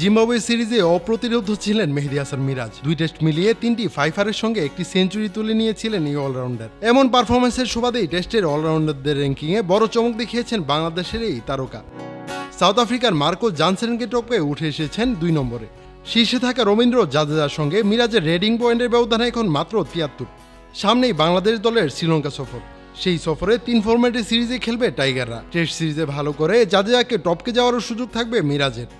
Zimbabwe সিরিজে অপ্রতিরোধ ছিলেন মেহেদি হাসান মিরাজ। দুই টেস্ট মিলিয়ে তিনটি ফাইফারের সঙ্গে একটি সেঞ্চুরি তুলে নিয়েছিলেন এই অলরাউন্ডার। এমন পারফরমেন্সের সুবাদেই টেস্টের অলরাউন্ডারদের র্যাঙ্কিংয়ে বড় চমক দেখিয়েছেন বাংলাদেশের এই তারকা। সাউথ আফ্রিকার মার্কো জানসেনকে টপকে উঠে এসেছেন দুই নম্বরে। শীর্ষে থাকা রবীন্দ্র জাদেজার সঙ্গে মিরাজের রেডিং পয়েন্টের ব্যবধান এখন মাত্র তিয়াত্তর। সামনেই বাংলাদেশ দলের শ্রীলঙ্কা সফর। সেই সফরে তিন ফরম্যাটের সিরিজে খেলবে টাইগাররা। টেস্ট সিরিজে ভালো করে জাদেজাকে টপকে যাওয়ারও সুযোগ থাকবে মিরাজের।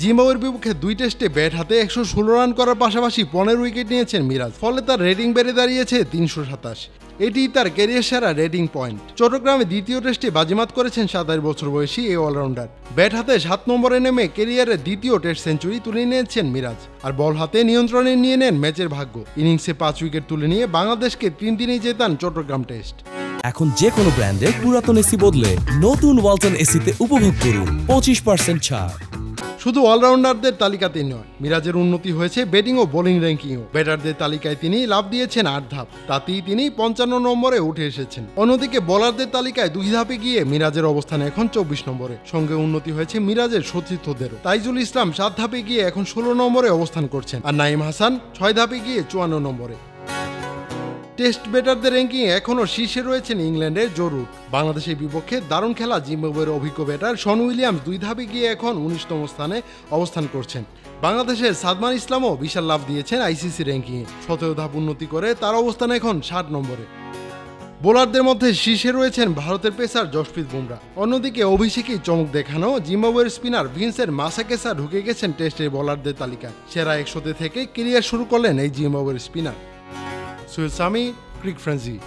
জিম্বাবুয়ের বিপক্ষে দুই টেস্টে ব্যাট হাতে একশো ষোলো রান করার পাশাপাশি পনেরো উইকেট নিয়েছেন মিরাজ, ফলে তার রেটিং বেড়ে দাঁড়িয়েছে তিনশো সাতাশ। এটি তার ক্যারিয়ার সেরা রেটিং পয়েন্ট। চট্টগ্রামে দ্বিতীয় টেস্টে বাজিমাত করেছেন সাতাশ বছর বয়সী এই অলরাউন্ডার। ব্যাট হাতে সাত নম্বরে নেমে ক্যারিয়ারের দ্বিতীয় টেস্ট সেঞ্চুরি তুলে নিয়েছেন মিরাজ, আর বল হাতে নিয়ন্ত্রণে নিয়ে নেন ম্যাচের ভাগ্য। ইনিংসে পাঁচ উইকেট তুলে নিয়ে বাংলাদেশকে তিন দিনই জেতান চট্টগ্রাম টেস্ট। এখন যে কোনো ব্র্যান্ডের পুরাতন এসি বদলে নতুন ওয়ালটন এসিতে উপভোগ করুন পঁচিশ পার্সেন্ট ছাড়। শুধু অলরাউন্ডারদের তালিকাতেই নয়, মিরাজের উন্নতি হয়েছে ব্যাটিং ও বোলিং র্যাঙ্কিংও ব্যাটারদের তালিকায় তিনি লাভ দিয়েছেন আট ধাপ, তাতেই তিনি পঞ্চান্ন নম্বরে উঠে এসেছেন। অন্যদিকে বোলারদের তালিকায় দুই ধাপে গিয়ে মিরাজের অবস্থান এখন চব্বিশ নম্বরে। সঙ্গে উন্নতি হয়েছে মিরাজের সতীর্থদেরও। তাইজুল ইসলাম সাত ধাপে গিয়ে এখন ষোলো নম্বরে অবস্থান করছেন আর নাইম হাসান ছয় ধাপে গিয়ে চুয়ান্ন নম্বরে। টেস্ট ব্যাটারদের র্যাঙ্কিং এখনও শীর্ষে রয়েছেন ইংল্যান্ডের জরুর। বাংলাদেশের বিপক্ষে দারুণ খেলা জিম্বাবুয়ের অভিজ্ঞ ব্যাটার শন উইলিয়ামস দুই ধাপে গিয়ে এখন উনিশতম স্থানে অবস্থান করছেন। বাংলাদেশের সাদমান ইসলামও বিশাল লাভ দিয়েছেন আইসিসি র্যাঙ্কিংয়ে সতেরো ধাপ উন্নতি করে তার অবস্থান এখন ষাট নম্বরে। বোলারদের মধ্যে শীর্ষে রয়েছেন ভারতের পেসার জশপ্রীত বুমরা। অন্যদিকে অভিষেকেই চমক দেখানো জিম্বাবুয়ের স্পিনার ভিন্সের মাসাকেসা ঢুকে গেছেন টেস্টের বোলারদের তালিকায়। সেরা একশোতে থেকে কেরিয়ার শুরু করলেন এই জিম্বাবুয়ের স্পিনার Suyasami Greek Frenzy.